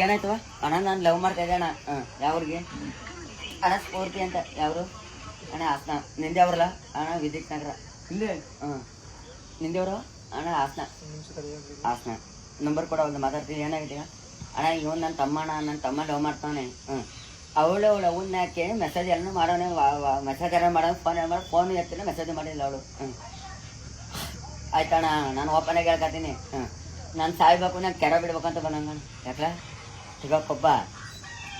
ಏನಾಯ್ತು ಅಣ್ಣ ನಾನು ಲವ್ ಮಾಡ್ತಾ ಇದ್ದೆ ಅಣ್ಣ. ಹಾಂ ಯಾವ್ರಿಗೆ? ಅಣ್ಣ ಸ್ಫೂರ್ತಿ ಅಂತ. ಯಾವರು? ಅಣ್ಣ ಹಾಸನ. ನಿಂದೆ ಅವ್ರಲ್ಲ? ಅಣ್ಣ ವಿದ್ಯುತ್ ನಗರ. ಇಲ್ಲೇ? ಹಾಂ. ಅವರು? ಅಣ್ಣ ಹಾಸನ. ಹಾಸನ. ನಂಬರ್ ಕೊಡ ಒಂದು ಮಾತಾಡ್ತೀನಿ ಏನಾಗಿದೆ ಅಣ್ಣ ಇವನು ನನ್ನ ತಮ್ಮ ಅಣ್ಣ ನನ್ನ ತಮ್ಮ ಲವ್ ಮಾಡ್ತಾನೆ ಹ್ಞೂ ಅವಳು ಅವಳು ಅವನ್ನ ಯಾಕೆ ಮೆಸೇಜ್ ಎಲ್ಲ ಮಾಡೋಣ ಮೆಸೇಜ್ ಎಲ್ಲ ಮಾಡೋಣ ಫೋನ್ ಮಾಡೋ ಫೋನ್ ಎತ್ತಿನ ಮೆಸೇಜ್ ಮಾಡಿಲ್ಲ ಅವಳು. ಹ್ಞೂ ಆಯ್ತಣ್ಣ ನಾನು ಓಪನ್ ಆಗಿ ಹೇಳ್ಕೊತೀನಿ ಹ್ಞೂ ನಾನು ಸಾಯ್ಬೇಕು ನಾನು ಕೆರ ಬಿಡ್ಬೇಕಂತ ಬಂದಂಗ. ಯಾಕಲ? ಈಗ ಪಪ್ಪ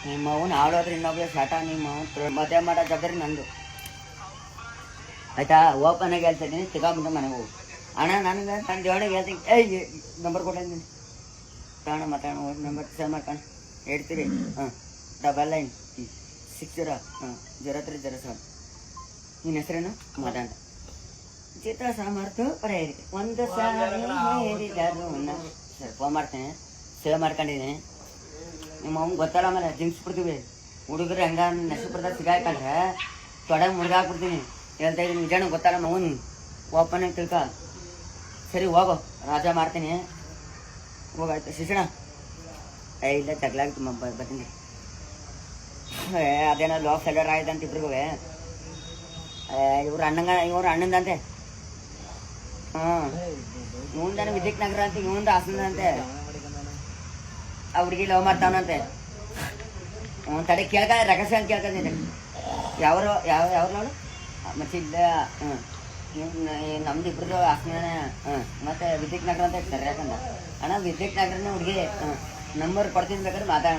ನಿಮ್ಮ ಅವನು ಆಡೋದ್ರೆ ಇನ್ನೊಬ್ಬ ಶಾಟ ನಿಮ್ಮ ಮದ್ಯ ಮದುವೆ ಮಾಡೋ ಜಬ್ಬರಿ ನಂದು. ಆಯ್ತಾ? ಓಪನ್ ಆಗಿ ಹೇಳ್ತಿದ್ದೀನಿ ಸಿಗಾಬಿಟ್ಟು ಮನೆಗೆ ಹೋಗು. ಅಣ್ಣ, ನನಗೆ ನನ್ನ ದೇವಣಿಗೆ ಹೇಳ್ತೀನಿ. ಏಯ್ ನಂಬರ್ ಕೊಟ್ಟಿದ್ದೀನಿ ತಗೋಣ ಮಾತಾಡೋಣ ನಂಬರ್ ಸೇವ್ ಮಾಡ್ಕೊಂಡು ಹೇಳ್ತೀರಿ? ಹಾಂ, ಡಬಲ್ ನೈನ್, ಸಿಕ್ಸ್ ಜೀರೋ, ಹಾಂ, ಜೀರೋ ತ್ರೀ, ಜೀರೋ ಸೆವೆನ್. ನಿನ್ನ ಹೆಸರೇನು? ಮದನ್ ಚಿತ್ರ ಸಾಮರ್ಥ್ಯ ಪಡೆಯಿರಿ ಒಂದು ಸಾರಿ ಹೇರಿದರು ಸರ್ ಫೋನ್ ಮಾಡ್ತೇನೆ. ಸೇವ್ ಮಾಡ್ಕೊಂಡಿದ್ದೀನಿ. ನಿಮ್ಮ ಅವ್ನು ಗೊತ್ತಲ್ಲ ಆಮೇಲೆ ಜಿಂಕ್ಸ್ ಬಿಡ್ತೀವಿ ಹುಡುಗರು ಹಂಗ ನಶಿಪುರದಾಗ ಸಿಗಾಕೊಂಡ್ರೆ ತೊಡೆ ಮುಡ್ಗಾಕ್ಬಿಡ್ತೀನಿ ಹೇಳ್ತಾ ಇದ್ದೀನಿ, ನಿಜಾನು ಗೊತ್ತಲ್ಲ ಅವನು. ಓಪನ್ ಆಗಿ ತಿಳ್ಕ. ಸರಿ, ಹೋಗು. ರಾಜ ಮಾಡ್ತೀನಿ. ಹೋಗಾಯ್ತು. ಶಿಕ್ಷಣ ಏ, ಇಲ್ಲ ತಗ್ಲಾಗ್ತು ಬರ್ತೀನಿ. ಅದೇನೋ ಲಾಸ್ ಸೆಲ್ಲರ್ ಆಯ್ತಂತ ಇಬ್ರಿಗೂ. ಇವ್ರು ಅಣ್ಣಂಗ, ಇವ್ರು ಅಣ್ಣಂದಂತೆ. ಹಾಂ ವಿದ್ಯಕ್ ನಗರ ಅಂತ ಇವಂದ ಆಸನಂತೆ ಆ ಹುಡುಗಿ ಲವ್ ಮಾಡ್ತಾವನಂತೆ ಹ್ಞೂ ತಡೆ ಕೇಳ್ಕ, ರಹಸ್ಯ ಅಂತ ಕೇಳ್ಕೊಂಡಿದ್ದೆ ಯಾವರು, ಯಾವ, ಯಾವ್ರು ನೋಡು? ಮತ್ತೆ ಇಲ್ಲ ಹ್ಞೂ ನಮ್ದು ಇಬ್ರದ್ದು ಹಾಸನ ಹ್ಞೂ ಮತ್ತೆ ವಿದ್ಯಕ್ ನಗರ ಅಂತ ಇರ್ತಾರೆ ಯಾಕಂದ್ರೆ. ಅಣ್ಣ ವಿದ್ಯಕ್ ನಗರನೇ ಹುಡುಗಿ ನಂಬರ್ ಕೊಡ್ತೀನಿ ಬೇಕಾದ್ರೆ ಮಾತಾಡ